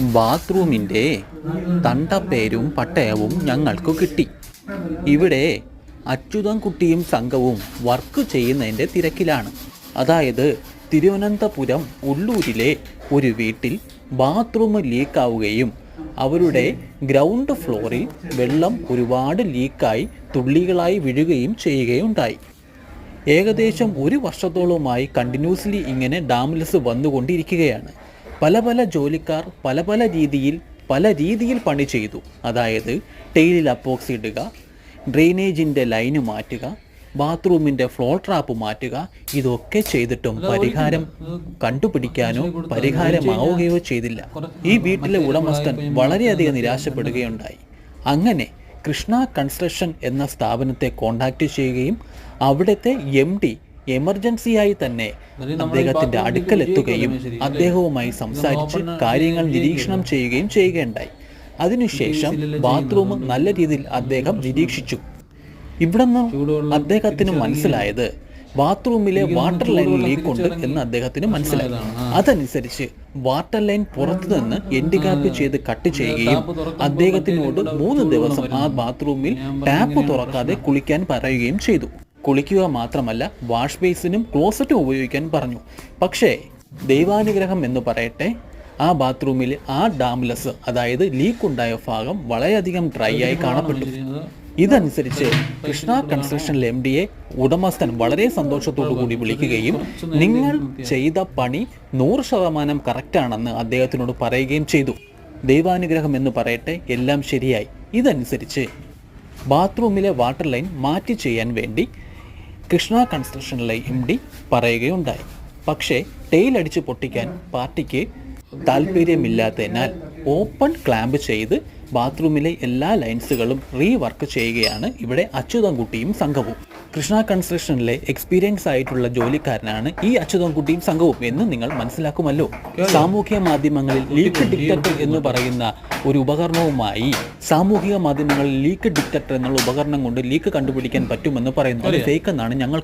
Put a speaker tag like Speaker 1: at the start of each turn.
Speaker 1: ബാത്റൂമിന്റെ തണ്ടപ്പേരും പട്ടയവും ഞങ്ങൾക്ക് കിട്ടി. ഇവിടെ അച്യുതൻകുട്ടിയും സംഘവും വർക്ക് ചെയ്യുന്നതിന്റെ തിരക്കിലാണ്. അതായത് തിരുവനന്തപുരം ഉള്ളൂരിലെ ഒരു വീട്ടിൽ ബാത്റൂം ലീക്കാവുകയും അവരുടെ ഗ്രൗണ്ട് ഫ്ലോറിൽ വെള്ളം ഒരുപാട് ലീക്കായി തുള്ളികളായി വീഴുകയും ചെയ്യുകയുണ്ടായി. ഏകദേശം ഒരു വർഷത്തോളമായി കണ്ടിന്യൂസ്ലി ഇങ്ങനെ ഡാംലെസ് വന്നുകൊണ്ടിരിക്കുകയാണ്. പല പല ജോലിക്കാർ പല പല രീതിയിൽ പല രീതിയിൽ പണി ചെയ്തു. അതായത് ടെയിലിൽ അപ്പോക്സി ഇടുക ഡ്രെയിനേജിന്റെ ലൈന് മാറ്റുക ബാത്റൂമിന്റെ ഫ്ലോർ ട്രാപ്പ് മാറ്റുക ഇതൊക്കെ ചെയ്തിട്ടും പരിഹാരം കണ്ടുപിടിക്കാനോ പരിഹാരമാവുകയോ ചെയ്തില്ല. ഈ വീട്ടിലെ ഉടമസ്ഥൻ വളരെയധികം നിരാശപ്പെടുകയുണ്ടായി. അങ്ങനെ കൃഷ്ണ കൺസ്ട്രക്ഷൻ എന്ന സ്ഥാപനത്തെ കോൺടാക്റ്റ് ചെയ്യുകയും അവിടുത്തെ എം ഡി എമർജൻസിയായി തന്നെ അദ്ദേഹത്തിന്റെ അടുക്കലെത്തുകയും അദ്ദേഹവുമായി സംസാരിച്ച് കാര്യങ്ങൾ നിരീക്ഷണം ചെയ്യുകയും ചെയ്യുകയുണ്ടായി. അതിനുശേഷം ബാത്റൂം നല്ല രീതിയിൽ അദ്ദേഹം നിരീക്ഷിച്ചു. ഇവിടെ നിന്ന് അദ്ദേഹത്തിന് മനസ്സിലായത് ബാത്റൂമിലെ വാട്ടർ ലൈൻ ലീക്ക് ഉണ്ട് എന്ന് അദ്ദേഹത്തിന് മനസ്സിലായി. അതനുസരിച്ച് വാട്ടർ ലൈൻ പുറത്തു നിന്ന് എൻഡ് ഗ്യാപ്പ് ചെയ്ത് കട്ട് ചെയ്യുകയും അദ്ദേഹത്തിനോട് മൂന്ന് ദിവസം ആ ബാത്റൂമിൽ ടാപ്പ് തുറക്കാതെ കുളിക്കാൻ പറയുകയും ചെയ്തു. കുളിക്കുക മാത്രമല്ല വാഷ് ബേസിനും ക്ലോസറ്റും ഉപയോഗിക്കാൻ പറഞ്ഞു. പക്ഷേ ദൈവാനുഗ്രഹം എന്ന് പറയട്ടെ ആ ബാത്റൂമിൽ ആ ഡാംലെസ് അതായത് ലീക്ക് ഉണ്ടായ ഭാഗം വളരെയധികം ഡ്രൈ ആയി കാണപ്പെട്ടു. ഇതനുസരിച്ച് കൃഷ്ണ കൺസ്ട്രക്ഷനിലെ എം ഡി എ ഉടമസ്ഥൻ വളരെ സന്തോഷത്തോടു കൂടി വിളിക്കുകയും നിങ്ങൾ ചെയ്ത പണി നൂറ് ശതമാനം കറക്റ്റാണെന്ന് അദ്ദേഹത്തിനോട് പറയുകയും ചെയ്തു. ദൈവാനുഗ്രഹം എന്ന് പറയട്ടെ എല്ലാം ശരിയായി. ഇതനുസരിച്ച് ബാത്റൂമിലെ വാട്ടർ ലൈൻ മാറ്റി ചെയ്യാൻ വേണ്ടി കൃഷ്ണ കൺസ്ട്രക്ഷനിലെ എം ഡി പറയുകയുണ്ടായി. പക്ഷേ ടെയിലടിച്ച് പൊട്ടിക്കാൻ പാർട്ടിക്ക് താല്പര്യമില്ലാത്തതിനാൽ ഓപ്പൺ ക്ലാമ്പ് ചെയ്ത് ബാത്റൂമിലെ എല്ലാ ലൈൻസുകളും റീവർക്ക് ചെയ്യുകയാണ് ഇവിടെ അച്യുതൻകുട്ടിയും സംഘവും. കൃഷ്ണ കൺസ്ട്രക്ഷനിലെ എക്സ്പീരിയൻസ് ആയിട്ടുള്ള ജോലിക്കാരനാണ് ഈ അച്യുതൻകുട്ടിയും സംഘവും എന്ന് നിങ്ങൾ മനസ്സിലാക്കുമല്ലോ. സാമൂഹ്യ മാധ്യമങ്ങളിൽ ലീക്ക് ഡിറ്റക്ടർ എന്ന് പറയുന്ന ഒരു ഉപകരണവുമായി സാമൂഹിക മാധ്യമങ്ങളിൽ ലീക്ക് ഡിറ്റക്ടർ എന്നുള്ള ഉപകരണം കൊണ്ട് ലീക്ക് കണ്ടുപിടിക്കാൻ പറ്റുമെന്ന് പറയുന്നു. അത് ഫേക്ക് എന്നാണ് ഞങ്ങൾ